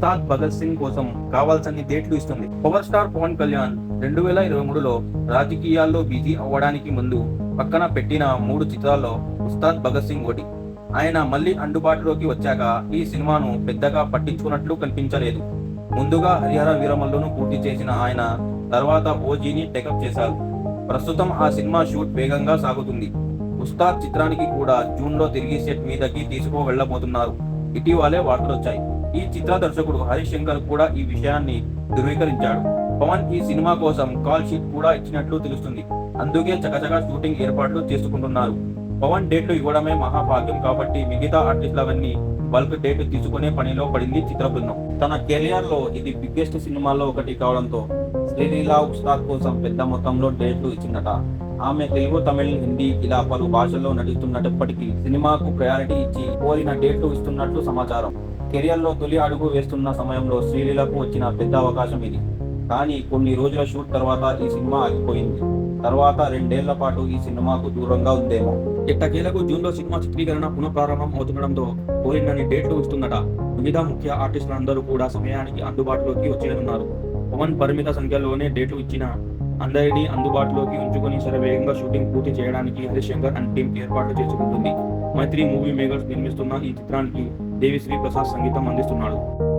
ఉస్తాద్ భగత్ సింగ్ కోసం కావాల్సిన డేట్లు ఇస్తుంది. పవర్ స్టార్ పవన్ కళ్యాణ్ రెండు వేల ఇరవై మూడులో రాజకీయాల్లో బిజీ అవ్వడానికి ముందు పక్కన పెట్టిన మూడు చిత్రాల్లో ఉస్తాద్ భగత్ సింగ్ ఒకటి ఆయన మళ్ళీ అందుబాటులోకి వచ్చాక ఈ సినిమాను పెద్దగా పట్టించుకున్నట్లు కనిపించలేదు. ముందుగా హరిహర వీరమల్లును పూర్తి చేసిన ఆయన తర్వాత ఓజీని టెకప్ చేశారు. ప్రస్తుతం ఆ సినిమా షూట్ వేగంగా సాగుతుంది. ఉస్తాద్ చిత్రానికి కూడా జూన్లో తిరిగి సెట్ మీదకి తీసుకు వెళ్ళబోతున్నారు ఇటీవలే వార్తలు వచ్చాయి ఈ చిత్ర దర్శకుడు హరిశంకర్ కూడా ఈ విషయాన్ని ధృవీకరించాడు. పవన్ ఈ సినిమా కోసం కాల్ షీట్ కూడా ఇచ్చినట్లు తెలుస్తుంది. అందుకే చకచకా షూటింగ్ ఏర్పాట్లు చేసుకుంటున్నారు. పవన్ డేట్లు ఇవ్వడమే మహాభాగ్యం కాబట్టి మిగతా ఆర్టిస్టులవన్నీ బల్క్ డేట్ తీసుకునే పనిలో పడింది చిత్ర బృందం. తన కెరియర్లో ఇది బిగ్గెస్ట్ సినిమాలో ఒకటి కావడంతో శ్రీలీలా ఉస్తాద్ కోసం పెద్ద మొత్తంలో డేట్లు ఇచ్చిందట. ఆమె తెలుగు తమిళ్ హిందీ ఇలా పలు భాషల్లో నటిస్తున్నప్పటికీ సినిమాకు ప్రయారిటీ ఇచ్చి కోరిన డేట్లు ఇస్తున్నట్లు సమాచారం. కెరియర్లో తొలి అడుగు వేస్తున్న సమయంలో శ్రీలీలకు వచ్చిన పెద్ద అవకాశం ఇది. కానీ కొన్ని రోజుల షూట్ తర్వాత ఈ సినిమా ఆగిపోయింది. తర్వాత రెండేళ్ళ పాటు ఈ సినిమాకు దూరంగా ఉందేమో. ఎట్టకేలకు జూన్లో సినిమా చిత్రీకరణ పునఃప్రారంభం అవుతుండడంతో కోరినని డేట్లు ఇస్తుందట. వివిధ ముఖ్య ఆర్టిస్టులందరూ కూడా సమయానికి అందుబాటులోకి వచ్చేయనున్నారు. పవన్ పరిమిత సంఖ్యలోనే డేట్లు ఇచ్చిన అందరినీ అందుబాటులోకి ఉంచుకొని శరవేగంగా షూటింగ్ పూర్తి చేయడానికి హరిశంకర్ అండ్ టీం ఏర్పాట్లు చేసుకుంటుంది. మైత్రి మూవీ మేకర్స్ నిర్మిస్తున్న ఈ చిత్రానికి దేవిశ్రీ ప్రసాద్ సంగీతం అందిస్తున్నాడు.